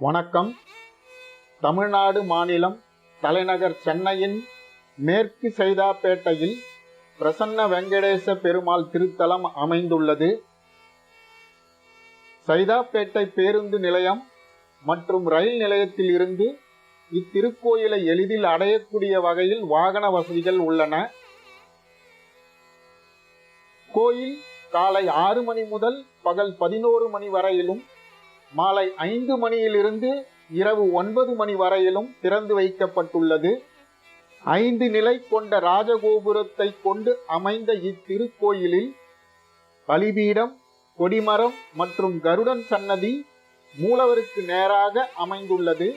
வணக்கம். தமிழ்நாடு மாநிலம் தலைநகர் சென்னையின் மேற்கு சைதாப்பேட்டையில் பிரசன்ன வெங்கடேச பெருமாள் திருத்தலம் அமைந்துள்ளது. சைதாப்பேட்டை பேருந்து நிலையம் மற்றும் ரயில் நிலையத்தில் இருந்து இத்திருக்கோயிலை எளிதில் அடையக்கூடிய வகையில் வாகன வசதிகள் உள்ளன. கோயில் காலை ஆறு மணி முதல் பகல் பதினோரு மணி வரையிலும் மாலை ஐந்து மணியிலிருந்து இரவு ஒன்பது மணி வரையிலும் திறந்து வைக்கப்பட்டுள்ளது. ஐந்து நிலை கொண்ட ராஜகோபுரத்தை கொண்டு அமைந்த இத்திருக்கோயிலில் பலிபீடம் கொடிமரம் மற்றும் கருடன் சன்னதி மூலவருக்கு நேராக அமைந்துள்ளது.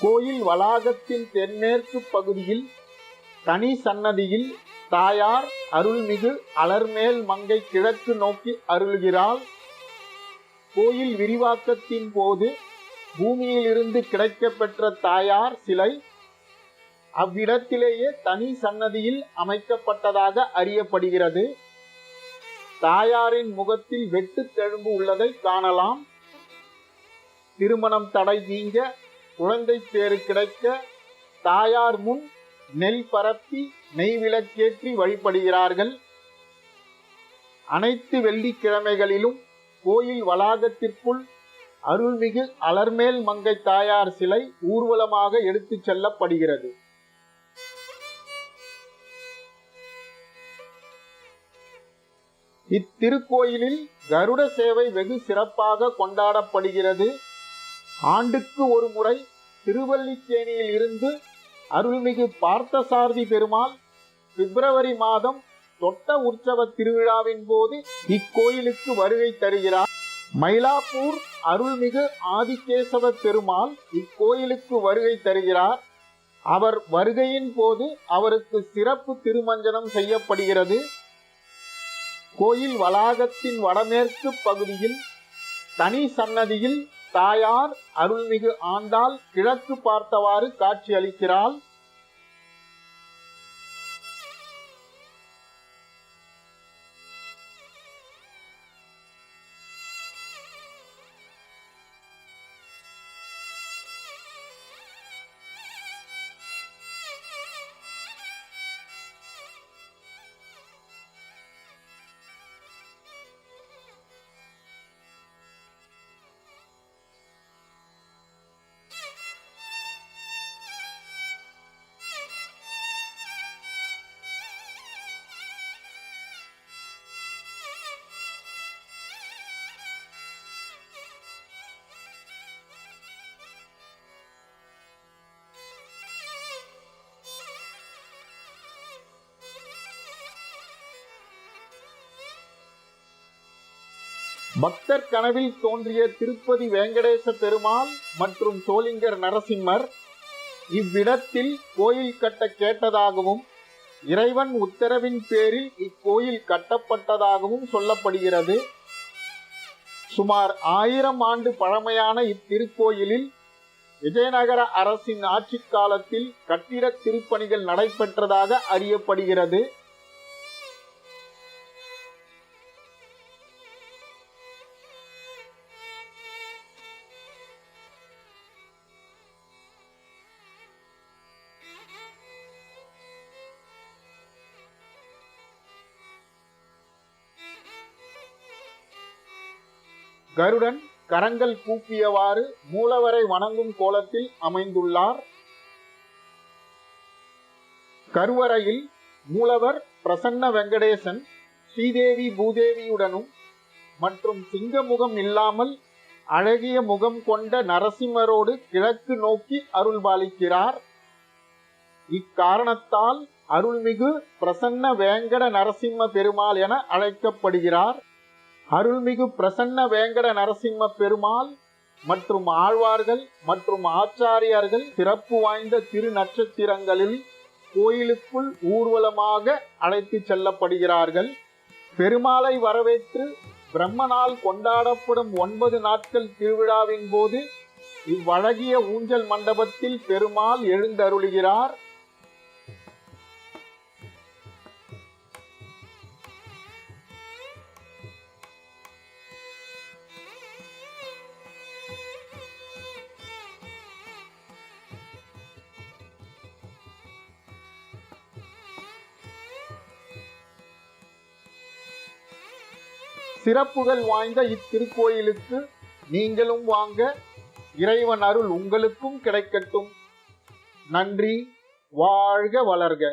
கோயில் வளாகத்தின் தென்மேற்கு பகுதியில் தனி சன்னதியில் தாயார் அருள்மிகு அலர்மேல் மங்கை கிழக்கு நோக்கி அருள்கிறாள். கோயில் விரிவாக்கத்தின் போது பூமியிலிருந்து கிடைக்கப்பெற்ற தாயார் சிலை அவ்விடத்திலேயே தனி சன்னதியில் அமைக்கப்பட்டதாக அறியப்படுகிறது. தாயாரின் முகத்தில் வெட்டுத்தெழும்பு உள்ளதை காணலாம். திருமணம் தடை நீங்க குழந்தை பேறு கிடைக்க தாயார் முன் நெல் பரப்பி நெய் விளக்கேற்றி வழிபடுகிறார்கள். அனைத்து வெள்ளிக்கிழமைகளிலும் கோயில் வளாகத்திற்குள் அருள்மிகு அலர்மேல் மங்கை தாயார் சிலை ஊர்வலமாக எடுத்துச் செல்லப்படுகிறது. இத்திருக்கோயிலில் கருட சேவை வெகு சிறப்பாக கொண்டாடப்படுகிறது. ஆண்டுக்கு ஒரு முறை திருவல்லிக்கேணியில் இருந்து அருள்மிகு பார்த்தசாரதி பெருமாள் பிப்ரவரி மாதம் தொட்ட உற்சவ திருவிழாவின் போது இக்கோயிலுக்கு வருகை தருகிறார். மயிலாப்பூர் அருள்மிகு ஆதிகேசவ பெருமாள் இக்கோயிலுக்கு வருகை தருகிறார். அவர் வருகையின் போது அவருக்கு சிறப்பு திருமஞ்சனம் செய்யப்படுகிறது. கோயில் வளாகத்தின் வடமேற்கு பகுதியில் தனி சன்னதியில் தாயார் அருள்மிகு ஆண்டாள் கிழக்கு பார்த்தவாறு காட்சி அளிக்கிறாள் பக்தர் கனவில் தோன்றிய திருப்பதி வேங்கடேச பெருமாள் மற்றும் சோளிங்கர் நரசிம்மர் இவ்விடத்தில் கோயில் கட்ட கேட்டதாகவும் இறைவன் உத்தரவின் பேரில் இக்கோயில் கட்டப்பட்டதாகவும் சொல்லப்படுகிறது. சுமார் ஆயிரம் ஆண்டு பழமையான இத்திருக்கோயிலில் விஜயநகர அரசின் ஆட்சி காலத்தில் கட்டிட திருப்பணிகள் நடைபெற்றதாக அறியப்படுகிறது. கருடன் கரங்கள் கூப்பியவாறு மூலவரை வணங்கும் கோலத்தில் அமைந்துள்ளார். கருவறையில் மூலவர் பிரசன்ன வெங்கடேசன் ஸ்ரீதேவி பூதேவியுடனும் மற்றும் சிங்கமுகம் இல்லாமல் அழகிய முகம் கொண்ட நரசிம்மரோடு கிழக்கு நோக்கி அருள்பாலிக்கிறார். இக்காரணத்தால் அருள்மிகு பிரசன்ன வேங்கட நரசிம்ம பெருமாள் என அழைக்கப்படுகிறார். அருள்மிகு பிரசன்ன வேங்கட நரசிம்ம பெருமாள் மற்றும் ஆழ்வார்கள் மற்றும் ஆச்சாரியார்கள் சிறப்பு வாய்ந்த திரு நட்சத்திரங்களில் கோயிலுக்குள் ஊர்வலமாக அழைத்து செல்லப்படுகிறார்கள். பெருமாளை வரவேற்று பிரம்மனால் கொண்டாடப்படும் ஒன்பது நாட்கள் திருவிழாவின் போது இவ்வழகிய ஊஞ்சல் மண்டபத்தில் பெருமாள் எழுந்தருளுகிறார். சிறப்புகள் வாய்ந்த இத்திருக்கோயிலுக்கு நீங்களும் வாங்க. இறைவன் அருள் உங்களுக்கும் கிடைக்கட்டும். நன்றி. வாழ்க வளர்க.